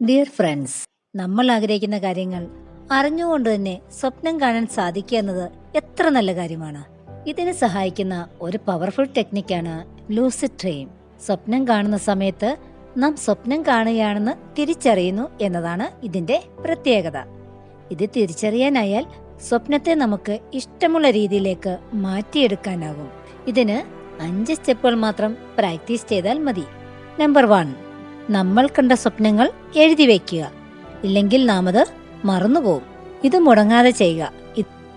Dear friends നമ്മൾ ആഗ്രഹിക്കുന്ന കാര്യങ്ങൾ അറിഞ്ഞുകൊണ്ട് തന്നെ സ്വപ്നം കാണാൻ സാധിക്കുക എന്നത് എത്ര നല്ല കാര്യമാണ്. ഇതിനെ സഹായിക്കുന്ന ഒരു പവർഫുൾ ടെക്നിക്കാണ് ലൂസിഡ് ഡ്രീം സ്വപ്നം കാണുന്ന സമയത്ത് നാം സ്വപ്നം കാണുകയാണെന്ന് തിരിച്ചറിയുന്നു എന്നതാണ് ഇതിന്റെ പ്രത്യേകത. ഇത് തിരിച്ചറിയാനായാൽ സ്വപ്നത്തെ നമുക്ക് ഇഷ്ടമുള്ള രീതിയിലേക്ക് മാറ്റിയെടുക്കാനാകും. ഇതിന് അഞ്ച് സ്റ്റെപ്പുകൾ മാത്രം പ്രാക്ടീസ് ചെയ്താൽ മതി. നമ്പർ വൺ നമ്മൾ കണ്ട സ്വപ്നങ്ങൾ എഴുതി വയ്ക്കുക ഇല്ലെങ്കിൽ നാം അത് മറന്നുപോകും ഇത് മുടങ്ങാതെ ചെയ്യുക.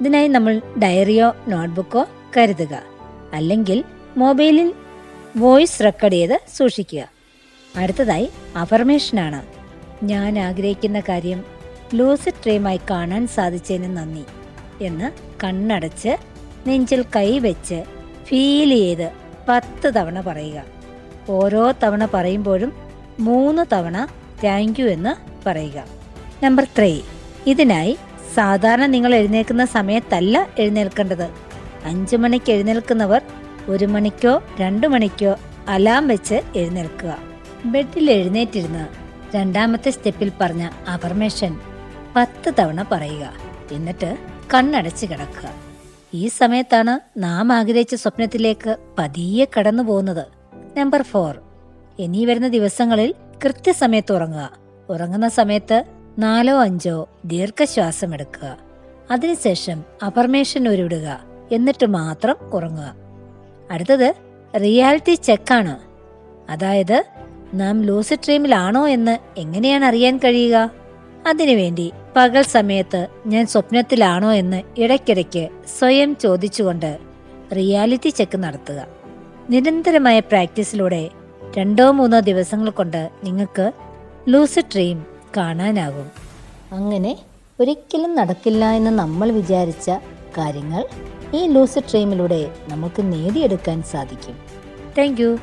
ഇതിനായി നമ്മൾ ഡയറിയോ നോട്ട്ബുക്കോ കരുതുക. അല്ലെങ്കിൽ മൊബൈലിൽ വോയിസ് റെക്കോർഡ് ചെയ്ത് സൂക്ഷിക്കുക. അടുത്തതായി അഫർമേഷനാണ്. ഞാൻ ആഗ്രഹിക്കുന്ന കാര്യം ലൂസ് ഡ്രീമായി കാണാൻ സാധിച്ചതിന് നന്ദി എന്ന് കണ്ണടച്ച് നെഞ്ചിൽ കൈവച്ച് ഫീൽ ചെയ്ത് പത്ത് തവണ പറയുക. ഓരോ തവണ പറയുമ്പോഴും മൂന്ന് തവണ താങ്ക് യു എന്ന് പറയുക. നമ്പർ ത്രീ ഇതിനായി സാധാരണ നിങ്ങൾ എഴുന്നേൽക്കുന്ന സമയത്തല്ല എഴുന്നേൽക്കേണ്ടത്. അഞ്ചു മണിക്ക് എഴുന്നേൽക്കുന്നവർ ഒരു മണിക്കോ രണ്ടു മണിക്കോ അലാം വെച്ച് എഴുന്നേൽക്കുക. ബെഡിൽ എഴുന്നേറ്റിരുന്ന് രണ്ടാമത്തെ സ്റ്റെപ്പിൽ പറഞ്ഞ അഫർമേഷൻ പത്ത് തവണ പറയുക. എന്നിട്ട് കണ്ണടച്ച് കിടക്കുക. ഈ സമയത്താണ് നാം ആഗ്രഹിച്ച സ്വപ്നത്തിലേക്ക് പതിയെ കടന്നു പോകുന്നത് നമ്പർ ഫോർ ഇനി വരുന്ന ദിവസങ്ങളിൽ കൃത്യസമയത്ത് ഉറങ്ങുക. ഉറങ്ങുന്ന സമയത്ത് നാലോ അഞ്ചോ ദീർഘശ്വാസം എടുക്കുക അതിനുശേഷം അഫർമേഷൻ ഉരുവിടുക എന്നിട്ട് മാത്രം ഉറങ്ങുക. അടുത്തത് റിയാലിറ്റി ചെക്കാണ് അതായത് നാം ലൂസി ഡ്രീമിലാണോ എന്ന് എങ്ങനെയാണ് അറിയാൻ കഴിയുക? അതിനുവേണ്ടി പകൽ സമയത്ത് ഞാൻ സ്വപ്നത്തിലാണോ എന്ന് ഇടയ്ക്കിടയ്ക്ക് സ്വയം ചോദിച്ചുകൊണ്ട് റിയാലിറ്റി ചെക്ക് നടത്തുക. നിരന്തരമായ പ്രാക്ടീസിലൂടെ രണ്ടോ മൂന്നോ ദിവസങ്ങൾ കൊണ്ട് നിങ്ങൾക്ക് ലൂസ് ഡ്രീം കാണാനാകും. അങ്ങനെ ഒരിക്കലും നടക്കില്ല എന്ന് നമ്മൾ വിചാരിച്ച കാര്യങ്ങൾ ഈ ലൂസ് ഡ്രീമിലൂടെ നമുക്ക് നേടിയെടുക്കാൻ സാധിക്കും. താങ്ക്